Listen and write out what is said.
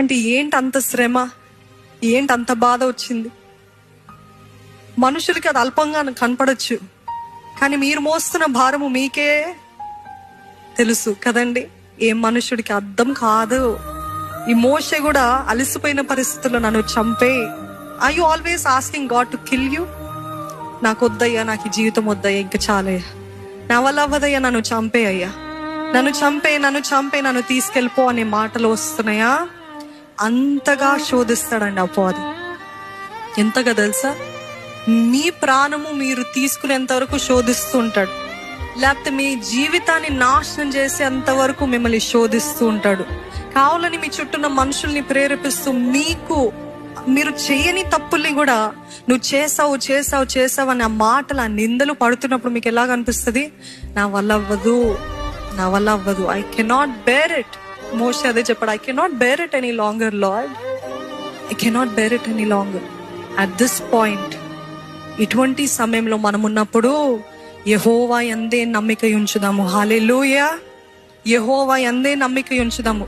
అంటే ఏంటి అంత శ్రమ? ఏంటి అంత బాధ వచ్చింది? మనుషులకి అది అల్పంగా కనపడచ్చు. కానీ మీరు మోస్తున్న భారము మీకే తెలుసు కదండి. ఏ మనుషుడికి అర్థం కాదు. ఈ మోషే కూడా అలసిపోయిన పరిస్థితుల్లో నన్ను చంపే. I you always asking God to kill you నాకు వద్దయ్యా నాకు ఈ జీవితం వద్దయ్యా ఇంకా చాలయ్యా. నా వల్ల అవ్వదయ్యా నన్ను చంపే అయ్యా. నన్ను చంపే నన్ను చంపే నన్ను తీసుకెళ్ళిపో అనే మాటలు వస్తున్నాయా? అంతగా శోధిస్తాడండి అపవాది ఎంతగా తెలుసా? మీ ప్రాణము మీరు తీసుకునేంత వరకు శోధిస్తూ ఉంటాడు. లేకపోతే మీ జీవితాన్ని నాశనం చేసేంత వరకు మిమ్మల్ని శోధిస్తూ ఉంటాడు. కావాలని మీ చుట్టూన్న మనుషుల్ని ప్రేరేపిస్తూ మీకు మీరు చేయని తప్పుల్ని కూడా నువ్వు చేసావు చేసావు చేసావు అనే ఆ మాటలు ఆ నిందలు పడుతున్నప్పుడు మీకు ఎలాగ అనిపిస్తుంది? నా వల్ల అవ్వదు నా వల్ల అవ్వదు I cannot bear it most అదే చెప్పాడు I cannot bear it any longer Lord I cannot bear it any longer at this point ఇటువంటి సమయంలో మనం ఉన్నప్పుడు యహోవా ఎందే నమ్మిక ఉంచుదాము హాలే యహోవా ఎందే నమ్మిక ఉంచుదాము